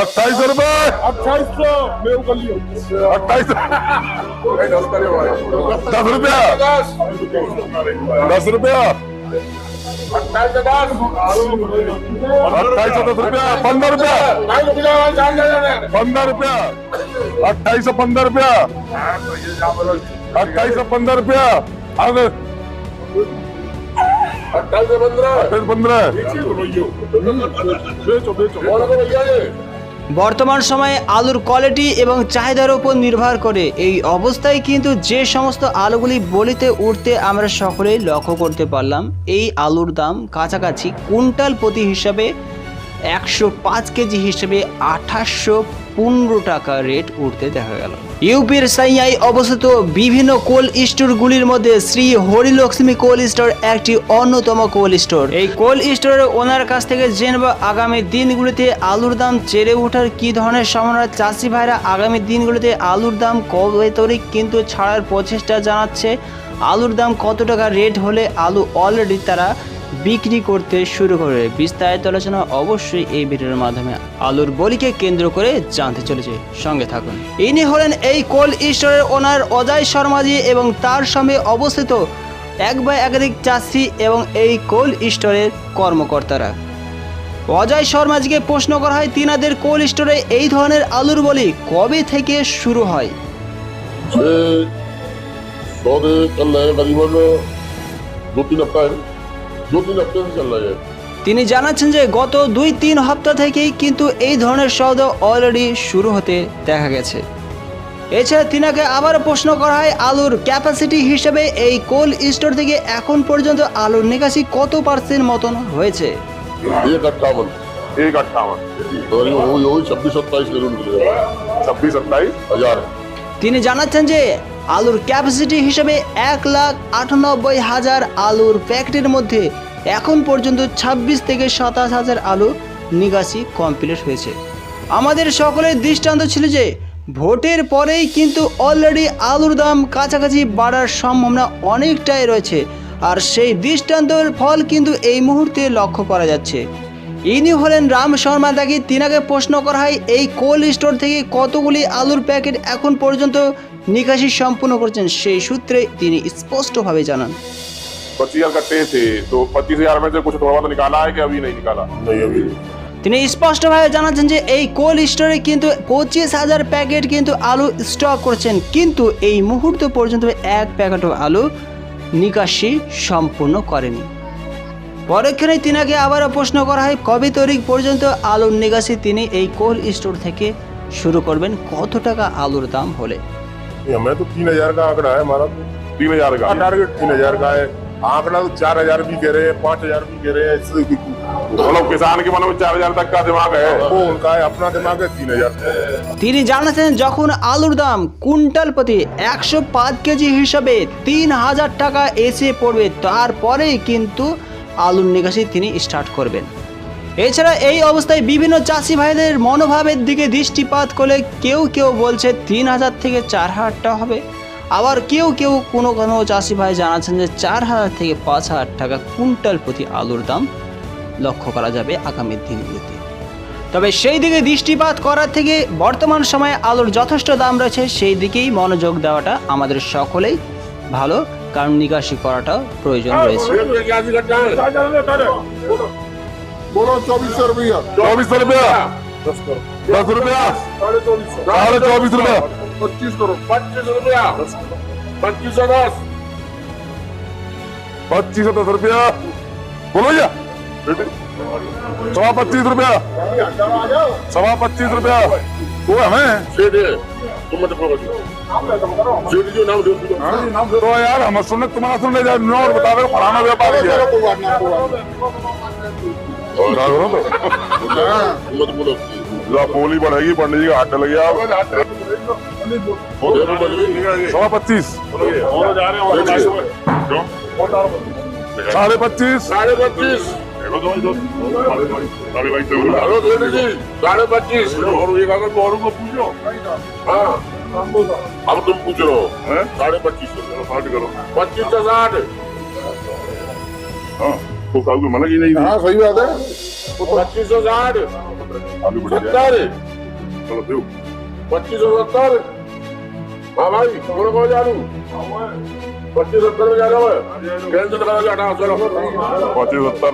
अट्ठाईस सौ रुपए। अट्ठाईस सौ। अट्ठाईस दस रुपया। दस रुपया। अट्ठाईस दस। सौ दस रुपया। पंद्रह रुपया। पंद्रह रुपया। अट्ठाईस सौ पंद्रह रुपया। अट्ठाईस सौ पंद्रह रुपया। आगे। अट्ठाईस पंद्रह। अट्ठाईस पंद्रह। बेचो बेचो बोलो तो भैया বর্তমান সময়ে আলুর কোয়ালিটি এবং চাহিদার উপর নির্ভর করে। এই অবস্থায় কিন্তু যে সমস্ত আলুগুলি বলিতে উঠতে আমরা সকলেই লক্ষ্য করতে পারলাম, এই আলুর দাম কাছাকাছি কুইন্টাল প্রতি হিসাবে একশো পাঁচ কেজি হিসেবে আঠাশশো পনেরো টাকা রেট উঠতে দেখা গেল। ইউপির সাইয়াই অবস্থিত বিভিন্ন কোল্ড স্টোরগুলির মধ্যে শ্রী হরিলক্ষ্মী কোল্ড স্টোর একটি অন্যতম কোল্ড স্টোর। এই কোল্ড স্টোরের ওনার কাছ থেকে জেনব আগামী দিনগুলিতে আলুর দাম চেড়ে ওঠার কি ধরনের সম্ভাবনা। চাষি ভাইরা আগামী দিনগুলিতে আলুর দাম কবে তরি কিন্তু ছাড়ার প্রচেষ্টা জানাচ্ছে। আলুর দাম কত টাকা রেট হলে আলু অলরেডি তারা বিক্রি করতে শুরু করে। বিস্তারিত আলোচনা অবশ্যই এই ভিডিওর মাধ্যমে। আলুর বলিকে কেন্দ্র করে জানতে চলেছে। সঙ্গে থাকুন। ইনি হলেন এই কোল ঈশ্বরের ওনার অজয় শর্মাজি এবং তার সঙ্গে অবস্থিত এক বা একাধিক চাষি এবং এই কোল স্টোরের কর্মকর্তারা। অজয় শর্মাজিকে প্রশ্ন করা হয়, তিনাদের কোল স্টোরে এই ধরনের আলুর বলি কবে থেকে শুরু হয়? দু তিন তিনি জানাচ্ছেন যে গত দুই তিন হপ্তাহ থেকেই কিন্তু এই ধরনের সৌদা অলরেডি শুরু হতে দেখা গেছে। এছাড়া তিনাকে আবার প্রশ্ন করা হয় আলুর ক্যাপাসিটি হিসেবে এই কোল স্টোর থেকে এখন পর্যন্ত আলুর নিকাশি কত পার্সেন্ট মতন হয়েছে? তিনি জানাচ্ছেন যে আলুর ক্যাপাসিটি হিসেবে এক লাখ আটানব্বই হাজার আলুর প্যাকেটের মধ্যে এখন পর্যন্ত ছাব্বিশ থেকে সাতাশ হাজার আলু নিকাশি কমপ্লিট হয়েছে। আমাদের সকলের দৃষ্টান্ত ছিল যে, ভোটের পরেই কিন্তু অলরেডি আলুর দাম কাছাকাছি বাড়ার সম্ভাবনা অনেকটাই রয়েছে। আর সেই দৃষ্টান্তর ফল কিন্তু এই মুহূর্তে লক্ষ্য করা যাচ্ছে। ইনি হলেন রাম শর্মা দাগি তিনাকে প্রশ্ন করা হয়, এই কোল্ড স্টোর থেকে কতগুলি আলুর প্যাকেট এখন পর্যন্ত নিকাশি সম্পূর্ণ করছেন সেই সূত্রে তিনি স্পষ্টভাবে জানান। पच्चीस हजार कट्टे थे तो पच्चीस हजार में से कुछ थोड़ा बहुत निकाला है कि अभी नहीं निकाला नहीं अभी তিনি স্পষ্টভাবে জানাচ্ছেন যে এই কোল্ড স্টোরে কিন্তু পঁচিশ হাজার প্যাকেট কিন্তু আলু স্টক করছেন কিন্তু এই মুহূর্ত পর্যন্ত এক প্যাকেটও আলু নিকাশি সম্পূর্ণ করেনি পরক্ষণে তিনাকে আবারও প্রশ্ন করা হয় কবে তারিখ পর্যন্ত আলুর নিকাশি তিনি এই কোল্ড স্টোর থেকে শুরু করবেন কত টাকা আলুর দাম হলে हमें तो तीन हजार का आंकड़ा है हमारा तो तीन हजार का टारगेट तीन हजार का है आंकड़ा तो चार हजार भी कह रहे हैं पाँच हजार भी कह रहे हैं इससे भी- मतलब किसान के मन में चार हजार तक का दिमाग है वो उनका है अपना दिमाग है तीन हजार তিনি জানাচ্ছেন যখন আলুর দাম কুইন্টাল প্রতি একশো পাঁচ কেজি হিসাবে তিন হাজার টাকা এসে পড়বে তারপরেই কিন্তু আলুর নিকাশি তিনি স্টার্ট করবেন এছাড়া এই অবস্থায় বিভিন্ন চাষি ভাইদের মনোভাবের দিকে দৃষ্টিপাত করলে কেউ কেউ বলছে তিন হাজার থেকে চার হাজার টাকা হবে আবার কেউ কেউ কোনো কোনো চাষি ভাই জানাচ্ছেন যে চার হাজার থেকে পাঁচ হাজার টাকা কুইন্টাল প্রতি আলুর দাম লক্ষ্য করা যাবে আগামী দিনগুলিতে। তবে সেই দিকে দৃষ্টিপাত করার থেকে বর্তমান সময়ে আলুর যথেষ্ট দাম রয়েছে সেই দিকেই মনোযোগ দেওয়াটা আমাদের সকলেই ভালো কারণ নিকাশি করাটা প্রয়োজন রয়েছে। बोलो पच्चीस करो पच्चीस रुपया पच्चीस सौ दस पच्चीस सौ दस रुपया बोलो भैया सवा पच्चीस रुपया सवा पच्चीस रुपया वो हमें तो यार हम सुन तुम्हारा सुन ले जाए और बता दो पढ़ाना व्यापारी है तो बोलो बोली बढ़ेगी पंडित जी का हाथ लग गया सवा पच्चीस। साढ़े पच्चीस। साढ़े पच्चीस। जी साढ़े पच्चीस। और एक अगर गौरव को पूछो। हाँ। अब तुम पूछ रहे हो। साढ़े पच्चीस करो। पच्चीस सौ साठ। हाँ तो मना की नहीं हाँ सही बात है। पच्चीस सौ साठ। आलू सत्तर। चलो दो पच्चीस सौ सत्तर। हाँ भाई कौन कौन जानू पच्चीस सत्तर में जा रहा है करा जाना चलो पच्चीस सत्तर।